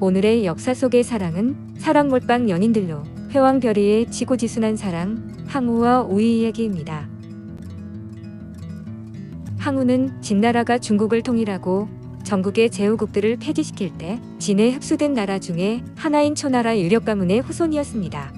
오늘의 역사 속의 사랑은 사랑 몰빵 연인들로 회왕별이의 지고지순한 사랑 항우와 우이 이야기입니다. 항우는 진나라가 중국을 통일하고 전국의 제후국들을 폐지시킬 때 진에 흡수된 나라 중에 하나인 초나라 유력 가문의 후손이었습니다.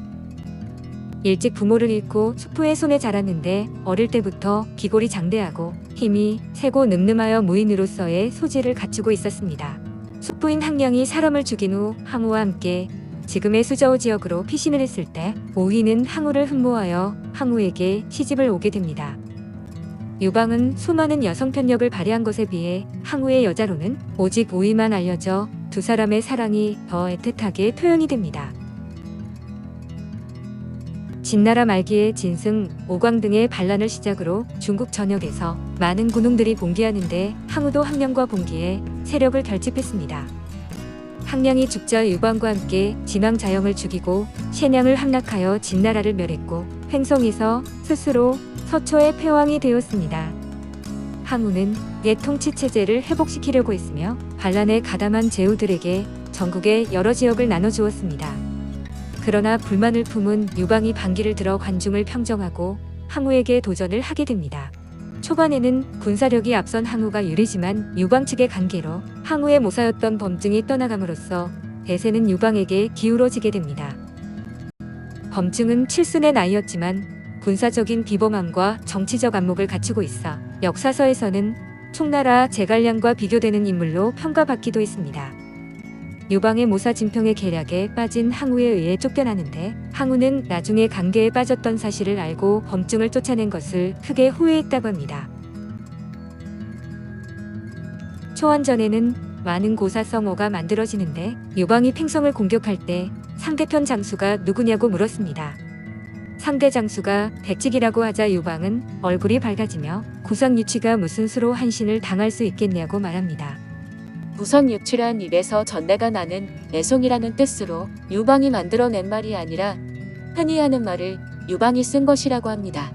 일찍 부모를 잃고 수포의 손에 자랐는데 어릴 때부터 기골이 장대하고 힘이 세고 늠름하여 무인으로서의 소질을 갖추고 있었습니다. 숙부인 항량이 사람을 죽인 후 항우와 함께 지금의 수저우 지역으로 피신을 했을 때 오희는 항우를 흠모하여 항우에게 시집을 오게 됩니다. 유방은 수많은 여성 편력을 발휘한 것에 비해 항우의 여자로는 오직 오이만 알려져 두 사람의 사랑이 더 애틋하게 표현이 됩니다. 진나라 말기에 진승, 오광 등의 반란을 시작으로 중국 전역에서 많은 군웅들이 봉기하는데 항우도 항량과 봉기해 세력을 결집했습니다. 항량이 죽자 유방과 함께 진왕 자영을 죽이고 신양을 함락하여 진나라를 멸했고 횡성에서 스스로 서초의 패왕이 되었습니다. 항우는 옛 통치 체제를 회복시키려고 했으며 반란에 가담한 제후들에게 전국의 여러 지역을 나눠주었습니다. 그러나 불만을 품은 유방이 반기를 들어 관중을 평정하고 항우에게 도전을 하게 됩니다. 초반에는 군사력이 앞선 항우가 유리지만 유방 측의 관계로 항우의 모사였던 범증이 떠나감으로써 대세는 유방에게 기울어지게 됩니다. 범증은 칠순의 나이였지만 군사적인 비범함과 정치적 안목을 갖추고 있어 역사서에서는 총나라 제갈량과 비교되는 인물로 평가받기도 했습니다. 유방의 모사 진평의 계략에 빠진 항우에 의해 쫓겨나는데 항우는 나중에 관계에 빠졌던 사실을 알고 범증을 쫓아낸 것을 크게 후회했다고 합니다. 초안전에는 많은 고사성어가 만들어지는데 유방이 팽성을 공격할 때 상대편 장수가 누구냐고 물었습니다. 상대 장수가 백직이라고 하자 유방은 얼굴이 밝아지며 구상 유치가 무슨 수로 한신을 당할 수 있겠냐고 말합니다. 구성육취란 입에서 전내가 나는 애송이라는 뜻으로 유방이 만들어낸 말이 아니라 흔히 하는 말을 유방이 쓴 것이라고 합니다.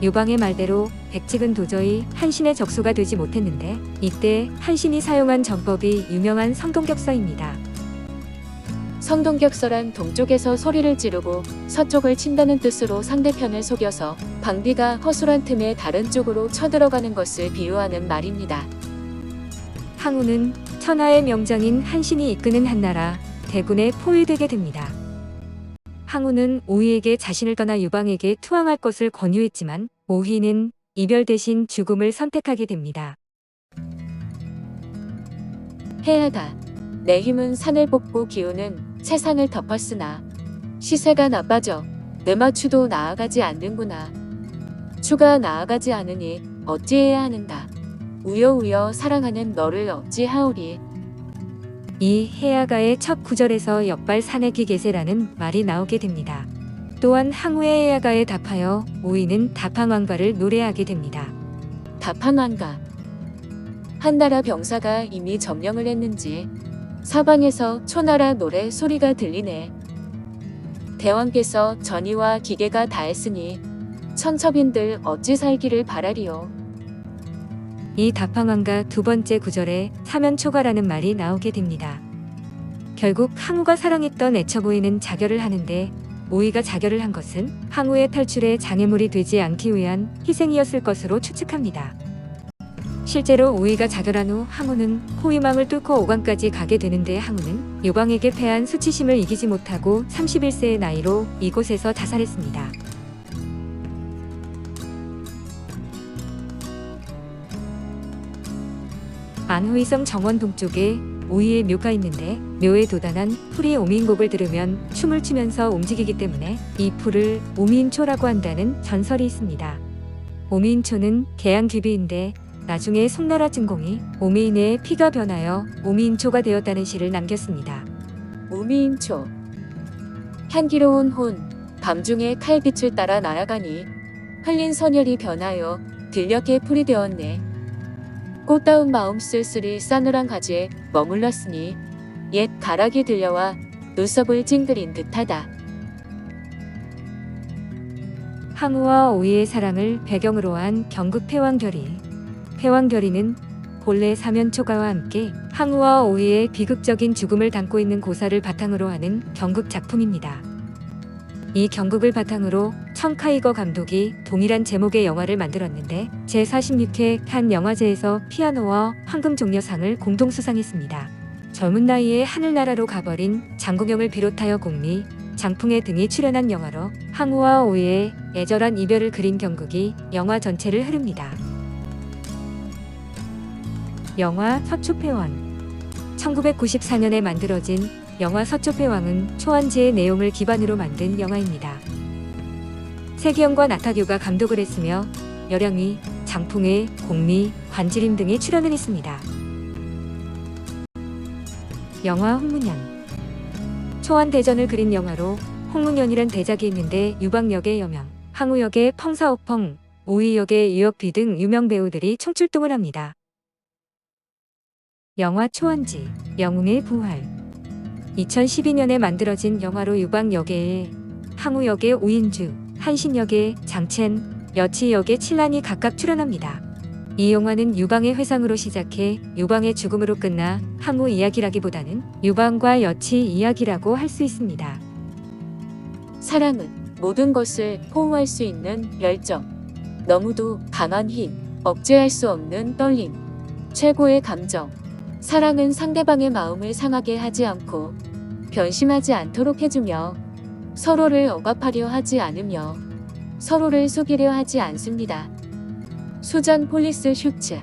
유방의 말대로 백직은 도저히 한신의 적수가 되지 못했는데 이때 한신이 사용한 전법이 유명한 성동격서입니다. 성동격서란 동쪽에서 소리를 지르고 서쪽을 친다는 뜻으로 상대편을 속여서 방비가 허술한 틈에 다른 쪽으로 쳐들어가는 것을 비유하는 말입니다. 항우는 천하의 명장인 한신이 이끄는 한나라 대군에 포위되게 됩니다. 항우는 오희에게 자신을 떠나 유방에게 투항할 것을 권유했지만 오희는 이별 대신 죽음을 선택하게 됩니다. 해하다. 내 힘은 산을 뽑고 기우는 세상을 덮었으나 시세가 나빠져 내 마추도 나아가지 않는구나. 추가 나아가지 않으니 어찌해야 하는가. 우여우여 사랑하는 너를 어찌하오리. 이 해야가의 첫 구절에서 옆발 산에기 계세라는 말이 나오게 됩니다. 또한 항우의 해야가에 답하여 오이는 답항왕가를 노래하게 됩니다. 답한왕가. 한나라 병사가 이미 점령을 했는지 사방에서 초나라 노래 소리가 들리네. 대왕께서 전의와 기계가 다했으니 천첩인들 어찌 살기를 바라리요. 이 답항왕가 두 번째 구절에 사면초가라는 말이 나오게 됩니다. 결국 항우가 사랑했던 애처보이는 자결을 하는데 오이가 자결을 한 것은 항우의 탈출에 장애물이 되지 않기 위한 희생이었을 것으로 추측합니다. 실제로 오이가 자결한 후 항우는 호위망을 뚫고 오광까지 가게 되는데 항우는 유방에게 패한 수치심을 이기지 못하고 31세의 나이로 이곳에서 자살했습니다. 안후이성 정원 동쪽에 오이의 묘가 있는데 묘에 도단한 풀이 오미인곡을 들으면 춤을 추면서 움직이기 때문에 이 풀을 오미인초라고 한다는 전설이 있습니다. 오미인초는 개양귀비인데 나중에 송나라 증공이 오미인의 피가 변하여 오미인초가 되었다는 시를 남겼습니다. 우미인초. 향기로운 혼, 밤중에 칼빛을 따라 날아가니 흘린 선혈이 변하여 들녘에 풀이 되었네. 꽃다운 마음 쓸쓸히 싸늘한 가지에 머물렀으니 옛 가락이 들려와 눈썹을 찡그린 듯하다. 항우와 오이의 사랑을 배경으로 한 경국 패왕결의. 패왕결의는 본래 사면초가와 함께 항우와 오이의 비극적인 죽음을 담고 있는 고사를 바탕으로 하는 경극 작품입니다. 이 경극을 바탕으로 청카이거 감독이 동일한 제목의 영화를 만들었는데 제46회 칸 영화제에서 피아노와 황금종려상을 공동 수상했습니다. 젊은 나이에 하늘나라로 가버린 장국영을 비롯하여 공리, 장풍의 등이 출연한 영화로 항우와 오이의 애절한 이별을 그린 경극이 영화 전체를 흐릅니다. 영화 서초패왕 1994년에 만들어진 영화 서초패왕은 초안지의 내용을 기반으로 만든 영화입니다. 세기영과 나타규가 감독을 했으며 여량위, 장풍회, 공리, 관지림 등이 출연을 했습니다. 영화 홍문현 초안 대전을 그린 영화로 홍문현이란 대작이 있는데 유방역의 여명, 항우역의 펑사오펑, 오이역의 유혁비 등 유명 배우들이 총출동을 합니다. 영화 초안지, 영웅의 부활 2012년에 만들어진 영화로 유방 역의 항우 역의 오인주, 한신 역의 장첸, 여치 역의 칠란이 각각 출연합니다. 이 영화는 유방의 회상으로 시작해 유방의 죽음으로 끝나 항우 이야기라기보다는 유방과 여치 이야기라고 할 수 있습니다. 사랑은 모든 것을 포옹할 수 있는 열정. 너무도 강한 힘, 억제할 수 없는 떨림. 최고의 감정. 사랑은 상대방의 마음을 상하게 하지 않고 변심하지 않도록 해주며 서로를 억압하려 하지 않으며 서로를 속이려 하지 않습니다. 수잔 폴리스 슈츠